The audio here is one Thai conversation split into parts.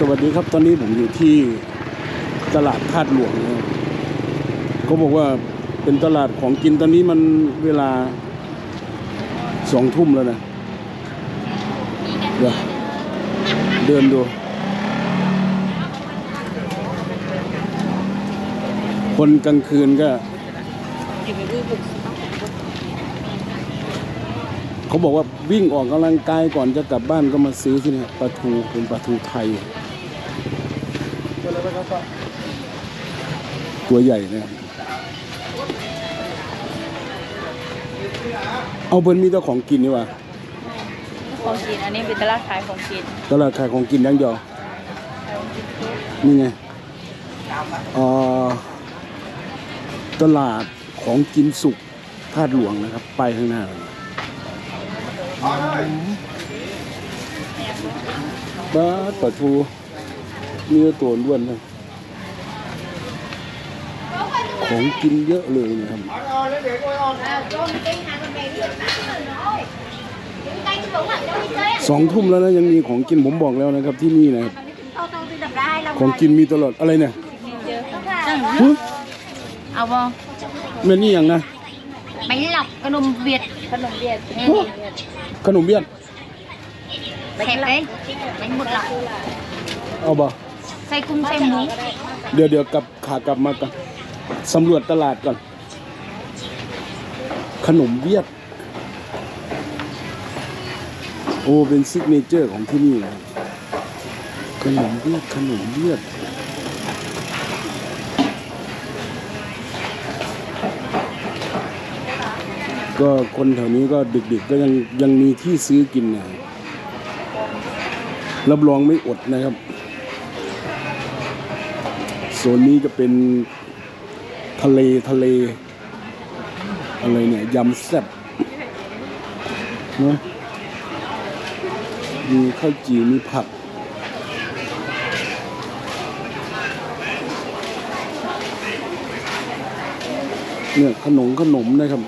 สวัสดีครับตอนนี้ผมอยู่ที่ตลาดธาตุหลวงเขาบอกว่าเป็นตลาดของกินตอนนี้มันเวลาสองทุ่มแล้วนะเดี๋ยวเดินดู คนกลางคืนก็ เขาบอกว่าวิ่งออกกำลังกายก่อนจะกลับบ้านก็มาซื้อที่นี่ปลาทูเป็นปลาทูไทย ตัวใหญ่นะครับเอาเพิ่นมีแต่ของกินนี่หว่าของกินอันนี้เป็นตลาดขายของกิน ตลาดขายของกินอยังเดียวนี่ไงเอ่อตลาดของกินสุกธาตุหลวงนะครับ ไปข้างหน้าเลยปลาปลาทู มีแต่ตัวล้วนเลยของกินเยอะเลยนะครับสองทุ่มแล้วนะยังมีของกินผมบอกแล้วนะครับที่นี่นะครับของกินมีตลอดอะไรเนี่ยเอาบ่แม่นี่อย่างนะไปหลับขนมเบียดขนมเบียดขนมเบียนแซ่บเลยไปหมดละเอาบ่ ใส่กุ้งใส่หมูเดี๋ยวเดี๋ยวกลับขากลับมากันสำรวจตลาดก่อน ขนมเวียด โอ้เป็นซิกเนเจอร์ของที่นี่นะขนมเวียดขนมเวียดก็คนแถวนี้ก็ดึกๆก็ยังยังมีที่ซื้อกินนะรับรองไม่อดนะครับ โซนนี้จะเป็นทะเลทะเล อะไรเนี่ยยำแซ่บเนะมีข้าวจีมีผักเนี่ยขนมขนมนะครับ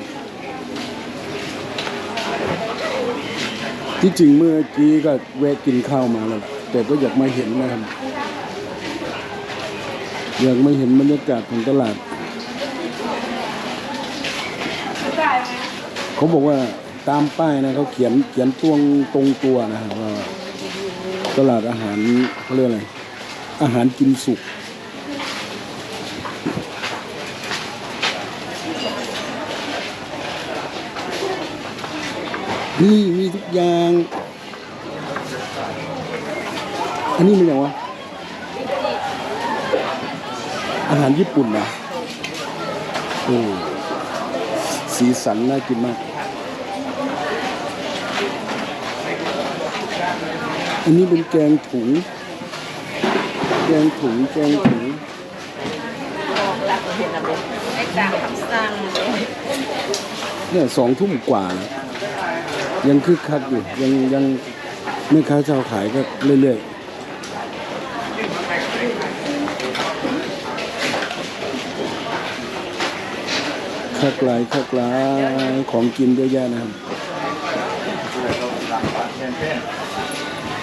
ที่จริงเมื่อกี้ก็แวะกินข้าวมาแล้ว แต่ก็อยากมาเห็นนะครับ ยากมาเห็นบรรยากาศของตลาด เขาบอกว่าตามป้ายนะเขาเขียนเขียนตวงตรงตัวนะครับว่าตลาดอาหารเขาเรียกอะไรอาหารกินสุกนี่มีทุกอย่าง อันนี้มันอย่างวะ อาหารญี่ปุ่นนะโอ้สีสันน่ากินมาก อันนี้เป็นแกงถุง แกงถุง แกงถุงเนี่ยสองทุ่มกว่าแล้วยังคึกคักอยู่ ยังยังแม่ค้าชาวขายก็เรื่อยๆ คักหลายคักหลายของกินเยอะแยะนะครับ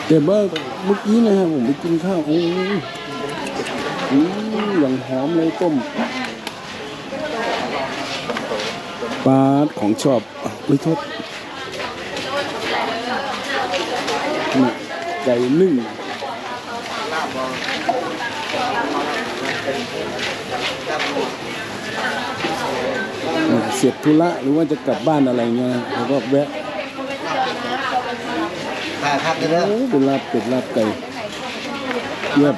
แต่ว่าเมื่อกี้นะครับผมไปกินข้าวโอ้ยอืมอย่างหอมเลยต้มปลาของชอบอะไม่โทษนี่ไก่นึ่ง เนี่ยเสร็จธุระหรือว่าจะกลับบ้านอะไรเงี้ยนะเราก็แวะถ่ายภาพได้เลยโอ้เป็นลาบเป็ดลาบไก่เยียบ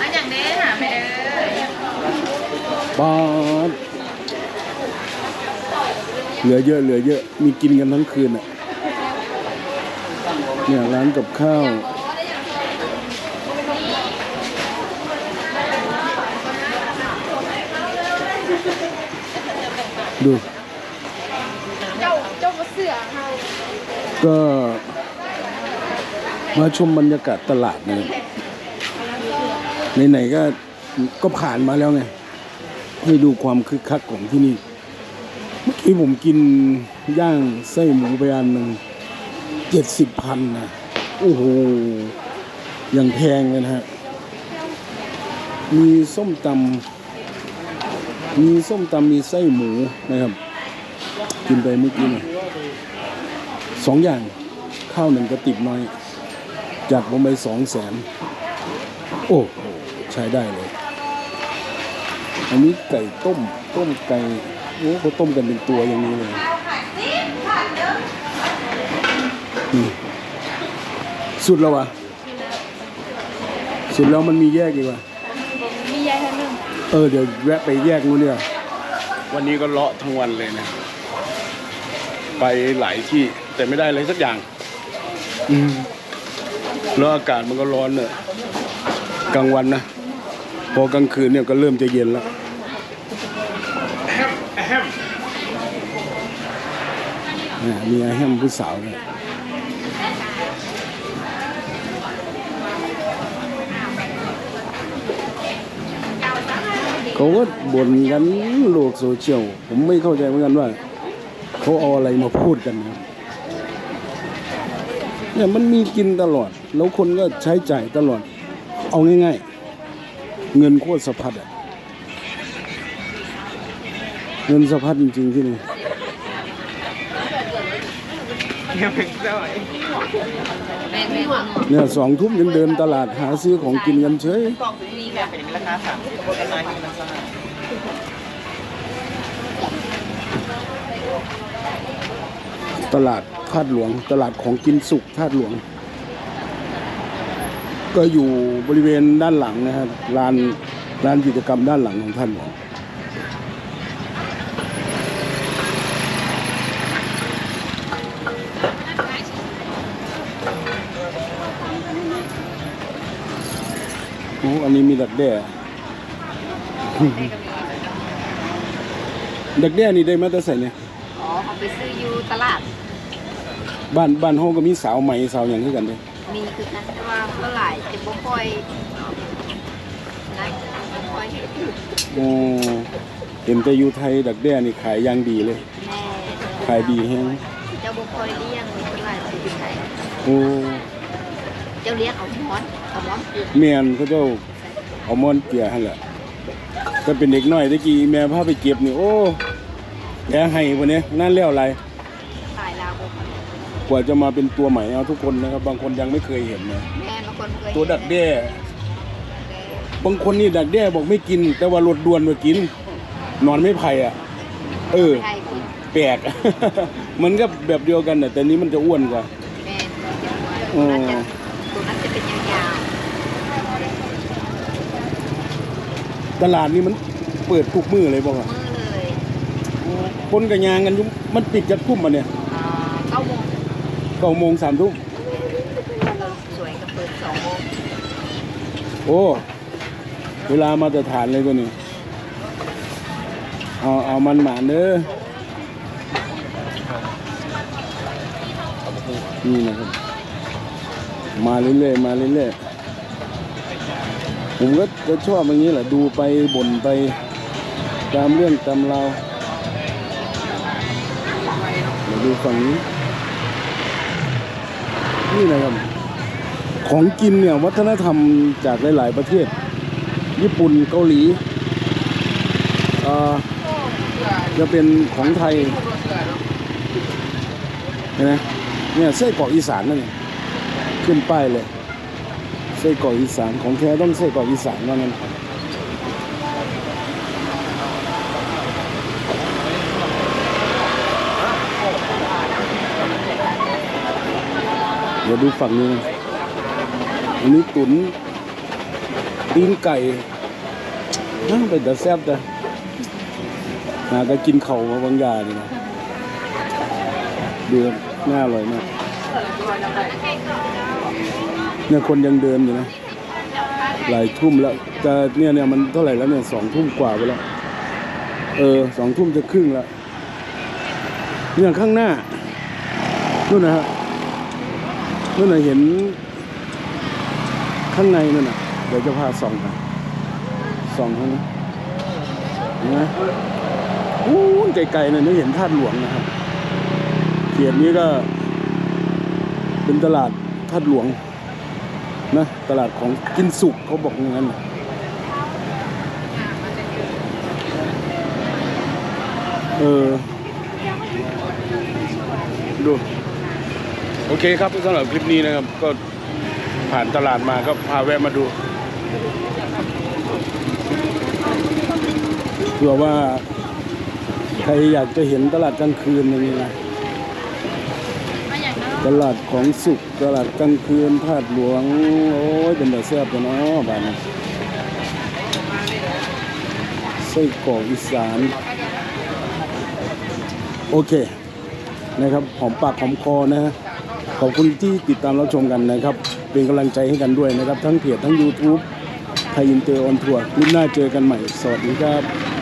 อันอย่างนี้หาไปเด้อปลาดเหลือเยอะเหลือเยอะมีกินกันทั้งคืนอะเนี่ยร้านกับข้าว ดู เจ้าเจ้าก็เสือเฮาก็มาชมบรรยากาศตลาดนะครับไหนๆก็ก็ผ่านมาแล้วไงให้ดูความคึกคักของที่นี่ เมื่อกี้ผมกินย่างไส้หมูไปอันหนึ่งเจ็ดสิบพันนะโอ้โหอย่างแพงเลยนะฮะ มีส้มตำ มีส้มตำมีไส้หมูนะครับ กินไปเมื่อกี้เนี่ยสองอย่างข้าวหนึ่งกระติบน้อยจัดลงไปสองแสนโอ้โหใช้ได้เลย อันนี้ไก่ต้ม ต้มไก่โอ้เขาต้มกันเป็นตัวอย่างนี้เลยอืมสุดแล้ววะสุดแล้วมันมีแยกอีกวะ มียายท่านหนึ่ง เออเดี๋ยวแวะไปแยกนู้นเนี่ยวันนี้ก็เลาะทั้งวันเลยนะ ไปหลายที่แต่ไม่ได้อะไรสักอย่าง อืมแล้วอากาศมันก็ร้อนเนอะกลางวันนะ พอกลางคืนเนี่ยก็เริ่มจะเย็นแล้วเนี่ยมีอาแฮมผู้สาวเนี่ย เขาก็บ่นกันโลกโซเชียลผมไม่เข้าใจเหมือนกันว่า เขาเอาอะไรมาพูดกันนะเนี่ยมันมีกินตลอด แล้วคนก็ใช้จ่ายตลอด เอาง่าย ๆ เงินโคตรสะพัดอะเงินสะพัดจริงๆที่นี่ แม่แม่หัวงอ เนี่ยสองทุ่มยังเดินตลาดหาซื้อของกินกันเฉยกล่องตันี้แบบเป็นราคาสามสิบเป็นลายที่มันสร้างตลาดธาตุหลวง ตลาดของกินสุกธาตุหลวง ก็อยู่บริเวณด้านหลังนะครับลานลานกิจกรรมด้านหลังของท่านหลวง อ้อันนี้มีดักแด้ดักแด้นี่ได้มาแต่ใส่เนี่ยอ๋อเขาไปซื้ออยู่ตลาด บ้านบ้านห้องก็มีสาวใหม่สาวอย่างที่กันเลยมีคือกันแต่ว่าเมื่อไหร่จะบ่ค่อยนะบ่ค่อยเห็นโอ้เห็นแต่อยู่ไทยดักแด้นี่ขายอย่างดีเลย แม่ขายดีแฮงเจ้าบ่ค่อยเลี้ยงเมื่อไหร่จะอยู่ไหนโอ้เจ้าเลี้ยงเอาหมอนเอาหมอนปลูกแม่นเขาเจ้า เอามอนเกลียหั่นแหละก็เป็นเด็กน้อยตะกี้แม่พาไปเก็บนี่โอ้แกให้วันนี้นั่นแล้วอะไรขายลาวบ่ค่อยกว่าจะมาเป็นตัวใหม่เอาทุกคนนะครับ บางคนยังไม่เคยเห็นนะแม่บางคนเคยตัวดักแด้บางคนนี่ดักแด้บอกไม่กิน แต่ว่ารถด่วนมากิน นอนไม่ไผ่อะ เออใช่กินแปลก มันก็แบบเดียวกันน่ะแต่นี้มันจะอ้วนกว่าแม่จะอ๋ตัวอนั้นจะตัวนั้นจะเป็นยาว ตลาดนี่มันเปิดทุกมือเลยบอกว่าๆมือเลยคนกับยางกันอยุมันปิดจักทุ่มมาเนี่ยอ่าเก้าโมงเก้าโมงสามทุ่มสวยก็เปิดสองโมงโอ้เวลามาตรฐานเลยตัวนี้เอาเอามันหมาเด้อนี่นะครับมาเรื่อยๆมาเรื่อยๆ ผมก็จะชอบอย่างนี้แหละดูไปบ่นไปตามเรื่องตามราวเดี๋ยวดูฝั่งนี้ นี่นะครับ ของกินเนี่ยวัฒนธรรมจากหลาย ๆ ประเทศ ญี่ปุ่นเกาหลีเอ่อจะเป็นของไทยเห็นไหมเนี่ยไส้กรอกอีสานนั่นเองขึ้นป้ายเลย ส้กรอกอีสานของแท้ต้องไส้กรอกอีสานว่านั้นเดี๋ยวดูฝั่งนี้นะอันนี้ตุ๋นตีนไก่นั่งเป็นแต่แซ่บแต่หาก็กินเข่ามาบางอย่างนี่นะดูครับน่าอร่อยมาก เนี่ยคนยังเดินอยู่นะ หลายทุ่มแล้วแต่เนี่ยเนี่ยมันเท่าไหร่แล้วเนี่ยสองทุ่มกว่าไปแล้ว เออสองทุ่มจะครึ่งแล้วเนี่ยข้างหน้านู่นนะฮะนู่นนะเห็น ข้างในนั่นนะเดี๋ยวจะพาส่องไปส่องข้างนี้เห็นไหมอู้ไกลๆนั่นนี่เห็นธาหลวงนะครับเขตนี้ก็เป็นตลาดธาหลวง นะตลาดของกินสุกเขาบอกงั้นเออดูโอเคครับสำหรับคลิปนี้นะครับ ก็ผ่านตลาดมาก็พาแวะมาดูเผื่อว่าใครอยากจะเห็นตลาดกลางคืนอย่างนี้นะ ตลาดของสุขตลาดกลางคืนธาตุหลวง โอ้ยเป็นแต่แซ่บเลยเนาะบ้านนี้ไส้กรอกอีสาน โอเคนะครับหอมปากหอมคอนะฮะขอบคุณที่ติดตามรับชมกันนะครับ เป็นกำลังใจให้กันด้วยนะครับ ทั้งเพจทั้ง YouTube ไทยอินเตอร์ออนทัวร์คลิปหน้าเจอกันใหม่ สวัสดีครับ